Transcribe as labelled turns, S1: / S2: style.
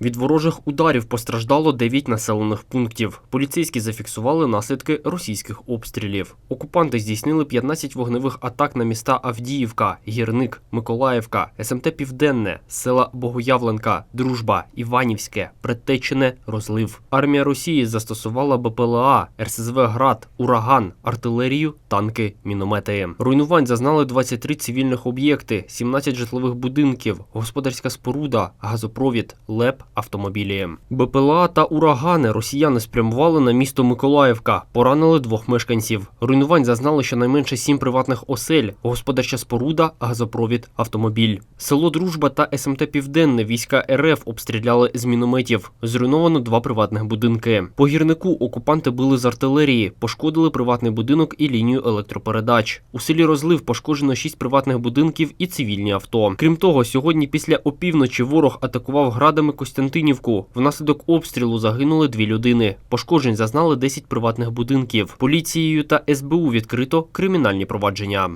S1: Від ворожих ударів постраждало 9 населених пунктів. Поліцейські зафіксували наслідки російських обстрілів. Окупанти здійснили 15 вогневих атак на міста Авдіївка, Гірник, Миколаївка, СМТ Південне, села Богоявленка, Дружба, Іванівське, Предтечене, Розлив. Армія Росії застосувала БПЛА, РСЗВ Град, Ураган, артилерію, танки, міномети. Руйнувань зазнали 23 цивільних об'єкти, 17 житлових будинків, господарська споруда, газопровід, ЛЕП, автомобілі. БПЛА та урагани росіяни спрямували на місто Миколаївка, поранили двох мешканців. Руйнувань зазнали щонайменше сім приватних осель, господарча споруда, газопровід, автомобіль. Село Дружба та СМТ Південне війська РФ обстріляли з мінометів. Зруйновано два приватних будинки. По гірнику окупанти били з артилерії, пошкодили приватний будинок і лінію електропередач. У селі Розлив пошкоджено шість приватних будинків і цивільні авто. Крім того, сьогодні після опівночі ворог атакував градами Костянтинівку. Внаслідок обстрілу загинули дві людини. Пошкоджень зазнали 10 приватних будинків. Поліцією та СБУ відкрито кримінальні провадження.